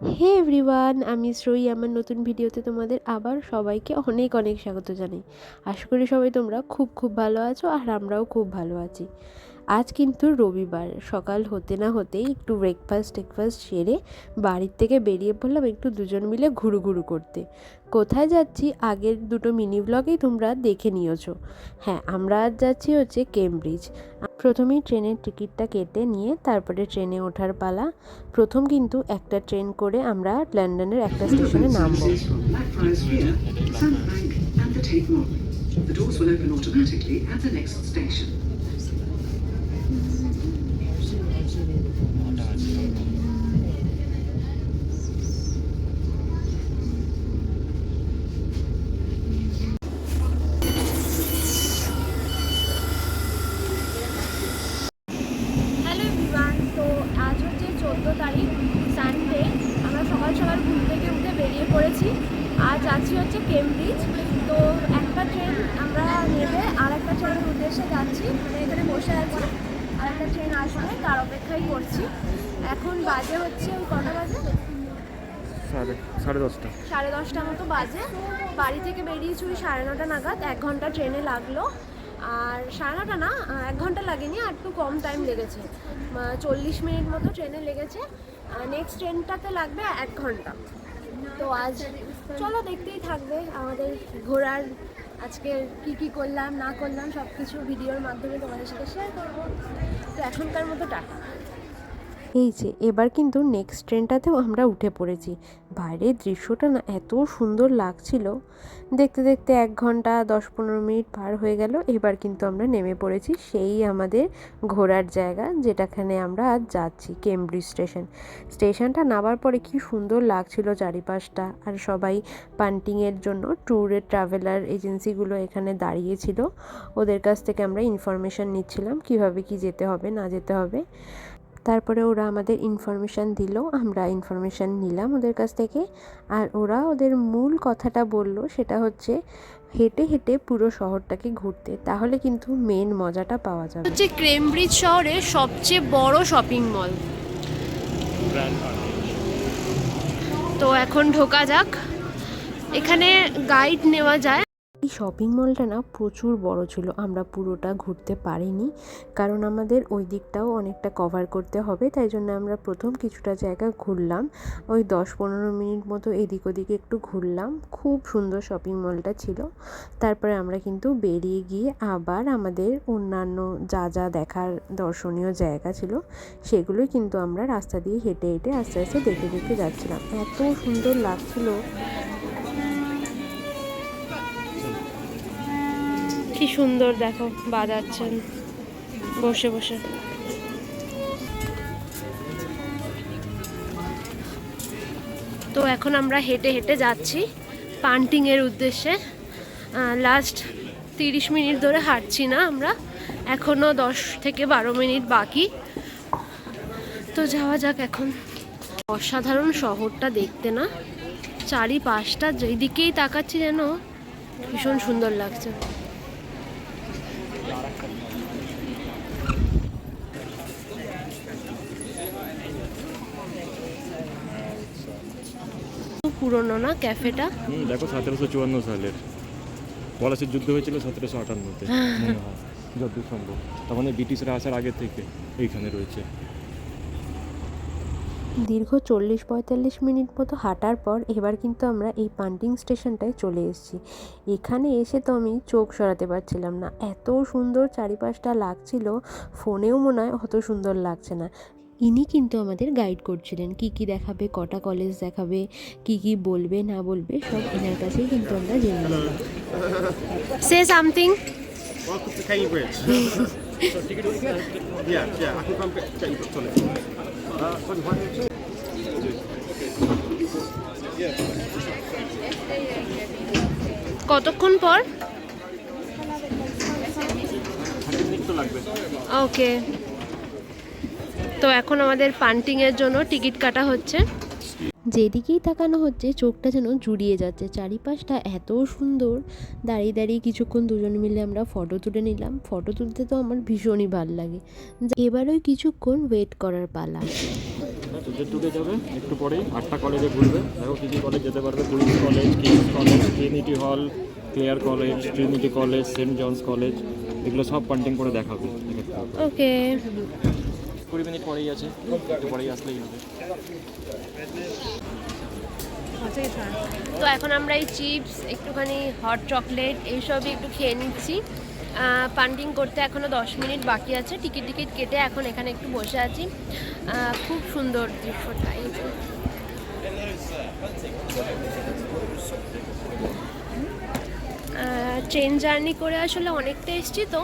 হে everyone আমি শ্রয়ী আমার নতুন ভিডিওতে তোমাদের আবার সবাইকে অনেক অনেক স্বাগত জানাই। আশা করি সবাই তোমরা খুব খুব ভালো আছো আর আমরাও খুব ভালো আছি। আজ কিন্তু রবিবার। সকাল হতে না হতেই একটু ব্রেকফাস্ট টেকফাস্ট সেরে বাড়ির থেকে বেরিয়ে পড়লাম একটু দুজন মিলে ঘুরু ঘুরু করতে। কোথায় যাচ্ছি? আগের দুটো মিনি ব্লগেই তোমরা দেখে নিয়েছো। হ্যাঁ আমরা আজ যাচ্ছি হচ্ছে কেমব্রিজ প্রথমেই ট্রেনের টিকিটটা কেটে নিয়ে তারপরে ট্রেনে ওঠার পালা। প্রথম কিন্তু একটা ট্রেন করে আমরা লন্ডনের একটা স্টেশনে নামবো. The doors will open automatically at the next station. Sunday আমরা সকাল সকাল ঘুম থেকে উঠে বেরিয়ে পড়েছি। আজ আছি হচ্ছে কেমব্রিজ তো একটা ট্রেন আমরা নেবে আর একটা ট্রেনের উদ্দেশ্যে যাচ্ছি। মানে এখানে বসে আছি আর একটা ট্রেন আসবে তার অপেক্ষাই করছি। এখন বাজে হচ্ছে ওই কটা বাজে? সাড়ে সাড়ে দশটা। সাড়ে দশটা মতো বাজে। বাড়ি থেকে বেরিয়েছি ওই সাড়ে নটা নাগাদ এক ঘণ্টা ট্রেনে লাগল। আর সাড়ে নটা না এক ঘণ্টা লাগেনি আর একটু কম টাইম লেগেছে। চল্লিশ মিনিট মতো ট্রেনে লেগেছে। নেক্সট ট্রেনটাতে লাগবে এক ঘণ্টা। তো আজ চলো দেখতেই থাকবে আমাদের ঘোরার, আজকে কি কি করলাম, না করলাম সব কিছু ভিডিওর মাধ্যমে তোমাদের সাথে শেয়ার করব। তো এখনকার মতো টাটা। এই যে, এবার কিন্তু নেক্সট ট্রেনটাতেও আমরা উঠে পড়েছি। বাইরের দৃশ্যটা না এত সুন্দর লাগছিল। দেখতে দেখতে এক ঘণ্টা, দশ পনেরো মিনিট পার হয়ে গেল, এবার কিন্তু আমরা নেমে পড়েছি সেই আমাদের ঘোরার জায়গা, যেটাখানে আমরা আজ যাচ্ছি কেমব্রিজ স্টেশন স্টেশনটা নামার পরে কি সুন্দর লাগছিল চারিপাশটা, আর সবাই পান্টিংয়ের জন্য ট্যুরের ট্রাভেলার এজেন্সিগুলো এখানে দাঁড়িয়েছিল। ওদের কাছ থেকে আমরা ইনফরমেশান নিচ্ছিলাম, কীভাবে কি যেতে হবে, না যেতে হবে। তারপরে ওরা আমাদের ইনফরমেশান দিল, আমরা ইনফরমেশান নিলাম ওদের কাছ থেকে। আর ওরা ওদের মূল কথাটা বলল, সেটা হচ্ছে হেঁটে হেঁটে পুরো শহরটাকে ঘুরতে, তাহলে কিন্তু মেন মজাটা পাওয়া যাবে। হচ্ছে ক্রেমব্রিজ শহরের সবচেয়ে বড় শপিং মল তো এখন ঢোকা যাক। এখানে গাইড নেওয়া যায়। এই শপিং মলটা না প্রচুর বড় ছিল, আমরা পুরোটা ঘুরতে পারিনি। কারণ আমাদের ওই দিকটাও অনেকটা কভার করতে হবে, তাই জন্য আমরা প্রথম কিছুটা জায়গা ঘুরলাম। ওই দশ পনেরো মিনিট মতো এদিক ওদিকে একটু ঘুরলাম। খুব সুন্দর শপিং মলটা ছিল। তারপরে আমরা কিন্তু বেরিয়ে গিয়ে আবার আমাদের অন্যান্য যা যা দেখার দর্শনীয় জায়গা ছিল, সেগুলোই কিন্তু আমরা রাস্তা দিয়ে হেঁটে হেঁটে আস্তে আস্তে দেখে দেখে যাচ্ছিলাম। এত সুন্দর লাগছিল। কি সুন্দর দেখো, বাজাচ্ছেন। বসে বসে। তো এখন আমরা হেঁটে হেঁটে যাচ্ছি পান্টিংয়ের উদ্দেশ্যে। লাস্ট তিরিশ মিনিট ধরে হাঁটছি না আমরা। এখনও দশ থেকে বারো মিনিট বাকি। তো যাওয়া যাক এখন। অসাধারণ শহরটা দেখতে না? চারিপাশটা যেদিকেই তাকাচ্ছি যেন ভীষণ সুন্দর লাগছে। পুরনো না ক্যাফেটা? হুম দেখো সতেরোশো চুয়ান্ন সালের। পলাশির যুদ্ধ হয়েছিল সতেরোশো আটান্নতে। যতদূর সম্ভব। তার মানে ব্রিটিশরা আসার আগে থেকে এইখানে রয়েছে। দীর্ঘ চল্লিশ পঁয়তাল্লিশ মিনিট মতো হাঁটার পর এবার কিন্তু আমরা এই পান্টিং স্টেশনটায় চলে এসেছি এখানে এসে তো আমি চোখ সরাতে পারছিলাম না এত সুন্দর চারিপাশটা লাগছিল ফোনেও মনে হয় অত সুন্দর লাগছে না ইনি কিন্তু আমাদের গাইড করছিলেন কি কি দেখাবে কটা কলেজ দেখাবে কি কি বলবে না বলবে সব এনার কাছেই কিন্তু আমরা জেনে নিলাম সে something Welcome to Cambridge. yeah, yeah, I can come get, get you. Uh, 25 minutes. কতক্ষণ পর? ওকে। তো এখন আমাদের পান্টিংয়ের জন্য টিকিট কাটা হচ্ছে। যেদিকেই তাকানো হচ্ছে, চোখটা যেন জুড়িয়ে যাচ্ছে। চারিপাশটা এত সুন্দর। দাঁড়িয়ে দাঁড়িয়ে কিছুক্ষণ দুজন মিলে আমরা ফটো তুলে নিলাম। ফটো তুলতে তো আমার ভীষণই ভালো লাগে। যা- এবার কিছুক্ষণ ওয়েট করার পালা। সাবজেক্ট ঢুকে যাবে একটু পরেই আটটা কলেজে ঘুরবে। দেখো কী কী কলেজ যেতে পারবে Queens college Kings college Trinity Hall Clare college Trinity college Saint John's college এগুলো সব পান্টিং করে দেখাবে। ওকে। কুড়ি মিনিট পরেই আছে একটু পরেই আসলেই হবে। তো এখন আমরা এই চিপস একটুখানি হট চকলেট এইসবই একটু খেয়ে নিচ্ছি। পান্টিং করতে এখনও দশ মিনিট বাকি আছে। টিকিট টিকিট কেটে এখন এখানে একটু বসে আছি। খুব সুন্দর দৃশ্যটা এই। ট্রেন জার্নি করে আসলে অনেকটা এসছি তো।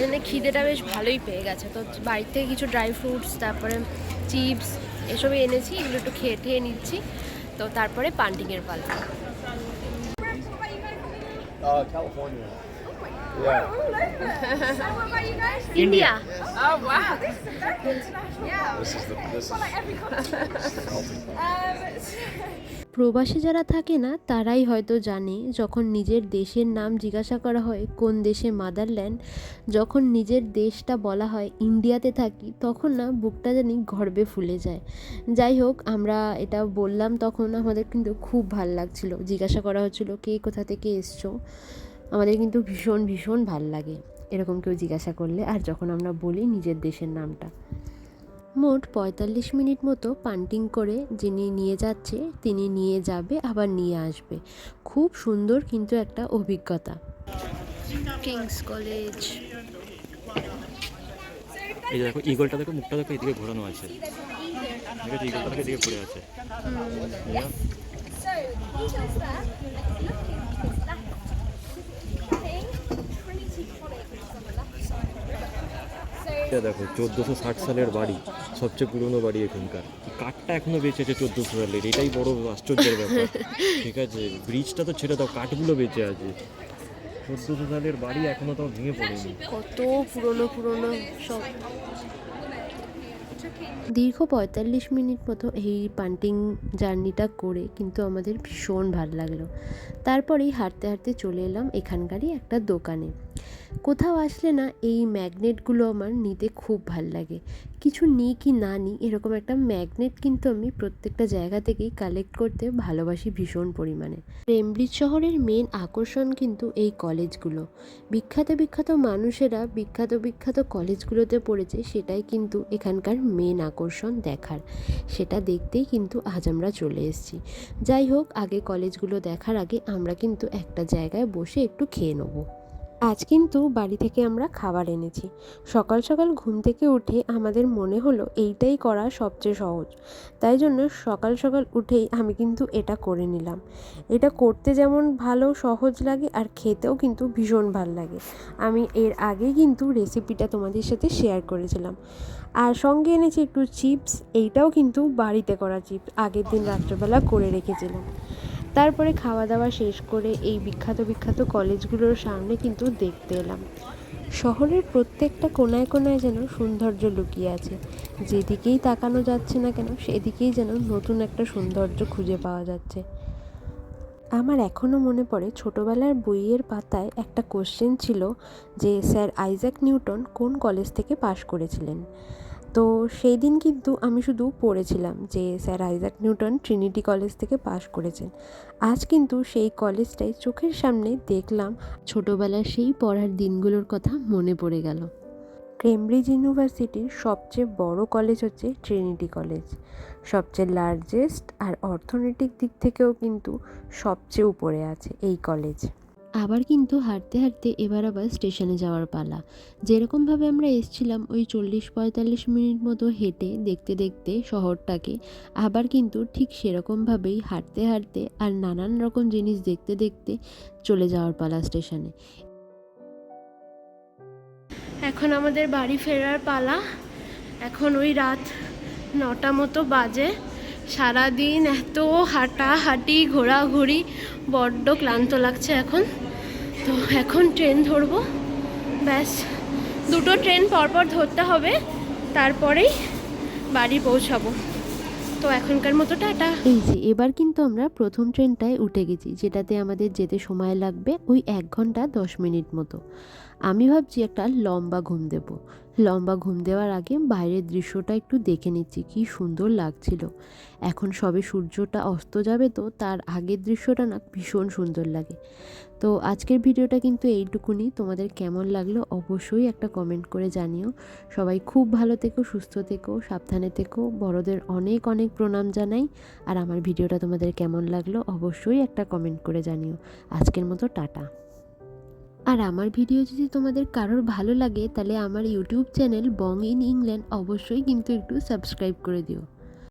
জন্য খিদেটা বেশ ভালোই পেয়ে গেছে। তো বাড়ির থেকে কিছু ড্রাই ফ্রুটস তারপরে চিপস এসবই এনেছি। এগুলো একটু খেয়ে ঠেয়ে নিচ্ছি। তো তারপরে পান্ডিংয়ের পান্টিংয়ের পালা Uh, California. Yeah. India This is the this is প্রবাসে যারা থাকে না তারাই হয়তো জানে যখন নিজের দেশের নাম জিজ্ঞাসা করা হয় কোন দেশে মাদারল্যান্ড যখন নিজের দেশটা বলা হয় ইন্ডিয়াতে থাকি তখন না বুকটা জানি গর্বে ফুলে যায়। যাই হোক আমরা এটা বললাম তখন আমাদের কিন্তু খুব ভালো লাগছিল। জিজ্ঞাসা করা হচ্ছিল কে কোথা থেকে এসছো? আমাদের কিন্তু ভীষণ ভীষণ ভালো লাগে এরকম কেউ জিজ্ঞাসা করলে আর যখন আমরা বলি নিজের দেশের নামটা। মোট পঁয়তাল্লিশ মিনিট মতো পান্টিং করে যিনি নিয়ে যাচ্ছে তিনি নিয়ে যাবে আবার নিয়ে আসবে। খুব সুন্দর কিন্তু একটা অভিজ্ঞতা। Kings college. এই দেখো ইগলটা দেখো মুখটা দেখো এদিকে ঘোরানো আছে। ঠিক আছে ইগলটা এদিকে পড়ে আছে। এটা দেখো চোদ্দোশো ষাট সালের বাড়ি সবচেয়ে পুরনো বাড়ি এখানকার। কাঠটা এখনও বেঁচে আছে চোদ্দোশো সালের এটাই বড় আশ্চর্যের ব্যাপার। ঠিক আছে ব্রিজটা তো ছেড়ে দাও কাঠগুলো বেঁচে আছে। চোদ্দোশো সালের বাড়ি এখনও তাও ভেঙে পড়েনি। কত পুরনো পুরনো সব। দীর্ঘ পঁয়তাল্লিশ মিনিট মতো এই পান্টিং জার্নিটা করে কিন্তু আমাদের ভীষণ ভালো লাগল। তারপরেই হাঁটতে হাঁটতে চলে এলাম এখানকারই একটা দোকানে। কোথাও আসলে না এই ম্যাগনেটগুলো আমার নিতে খুব ভালো লাগে। কিছু নিই কি না নিই, এরকম একটা ম্যাগনেট কিন্তু আমি প্রত্যেকটা জায়গা থেকেই কালেক্ট করতে ভালোবাসি ভীষণ পরিমাণে। কেমব্রিজ শহরের মেন আকর্ষণ কিন্তু এই কলেজগুলো বিখ্যাত বিখ্যাত মানুষেরা বিখ্যাত বিখ্যাত কলেজগুলোতে পড়েছে, সেটাই কিন্তু এখানকার মেন আকর্ষণ দেখার। সেটা দেখতেই কিন্তু আজ আমরা চলে এসেছি। যাই হোক, আগে কলেজগুলো দেখার আগে আমরা কিন্তু একটা জায়গায় বসে একটু খেয়ে নেব। আজ কিন্তু বাড়ি থেকে আমরা খাবার এনেছি। সকাল সকাল ঘুম থেকে উঠে আমাদের মনে হলো এইটাই করা সবচেয়ে সহজ। তাই জন্য সকাল সকাল উঠেই আমি কিন্তু এটা করে নিলাম। এটা করতে যেমন ভালো, সহজ লাগে আর খেতেও কিন্তু ভীষণ ভালো লাগে। আমি এর আগে কিন্তু রেসিপিটা তোমাদের সাথে শেয়ার করেছিলাম। আর সঙ্গে এনেছি একটু চিপস এইটাও কিন্তু বাড়িতে করা চিপস আগের দিন রাত্রেবেলা করে রেখেছিলাম। তারপরে খাওয়া দাওয়া শেষ করে এই বিখ্যাত বিখ্যাত কলেজগুলোর সামনে কিন্তু দেখতে এলাম। শহরের প্রত্যেকটা কোনায় কোনায় যেন সৌন্দর্য লুকিয়ে আছে। যেদিকেই তাকানো যাচ্ছে না কেন, সেদিকেই যেন নতুন একটা সৌন্দর্য খুঁজে পাওয়া যাচ্ছে। আমার এখনও মনে পড়ে, ছোটোবেলার বইয়ের পাতায় একটা কোশ্চেন ছিল যে, স্যার আইজ্যাক নিউটন কোন কলেজ থেকে পাশ করেছিলেন? তো সেই দিন কিন্তু আমি শুধু পড়েছিলাম যে sir Isaac Newton Trinity college থেকে পাশ করেছেন। আজ কিন্তু সেই কলেজটাই চোখের সামনে দেখলাম। ছোটোবেলার সেই পড়ার দিনগুলোর কথা মনে পড়ে গেল। কেমব্রিজ ইউনিভার্সিটির সবচেয়ে বড় কলেজ হচ্ছে ট্রিনিটি কলেজ। সবচেয়ে লার্জেস্ট আর অর্থনৈতিক দিক থেকেও কিন্তু সবচেয়ে উপরে আছে এই কলেজ। আবার কিন্তু হাঁটতে হাঁটতে এবার আবার স্টেশনে যাওয়ার পালা। যেরকমভাবে আমরা এসছিলাম ওই চল্লিশ পঁয়তাল্লিশ মিনিট মতো হেঁটে দেখতে দেখতে শহরটাকে, আবার কিন্তু ঠিক সেরকমভাবেই হাঁটতে হাঁটতে আর নানান রকম জিনিস দেখতে দেখতে চলে যাওয়ার পালা স্টেশনে। এখন আমাদের বাড়ি ফেরার পালা। এখন ওই রাত নটা মতো বাজে। সারাদিন এত হাঁটাহাঁটি, ঘোরাঘুরি, বড্ড ক্লান্ত লাগছে এখন। তো এখন ট্রেন ধরবো। ব্যাস, দুটো ট্রেন পরপর ধরতে হবে, তারপরেই বাড়ি পৌঁছাবো। তো এখনকার মতো টাটা। এই যে, এবার কিন্তু আমরা প্রথম ট্রেনটায় উঠে গেছি, যেটাতে আমাদের যেতে সময় লাগবে ওই এক ঘণ্টা দশ মিনিট মতো। আমি ভাবছি একটা লম্বা ঘুম দেব। লম্বা ঘুম দেওয়ার আগে বাইরের দৃশ্যটা একটু দেখে নিচ্ছি, কি সুন্দর লাগছিল। এখন সবে সূর্যটা অস্ত যাবে তো, তার আগের দৃশ্যটা না ভীষণ সুন্দর লাগে। তো আজকের ভিডিওটা কিন্তু এইটুকুনি। তোমাদের কেমন লাগল অবশ্যই একটা কমেন্ট করে জানিও। সবাই খুব ভালো থেকো, সুস্থ থেকো, সাবধানে থেকো। বড়দের অনেক অনেক প্রণাম জানাই। আর আমার ভিডিওটা তোমাদের কেমন লাগল অবশ্যই একটা কমেন্ট করে জানিও। আজকের মতো টাটা। আর আমার ভিডিও যদি তোমাদের কারোর ভালো লাগে, তাহলে আমার YouTube channel Bong in England অবশ্যই কিন্তু একটু সাবস্ক্রাইব করে দিও।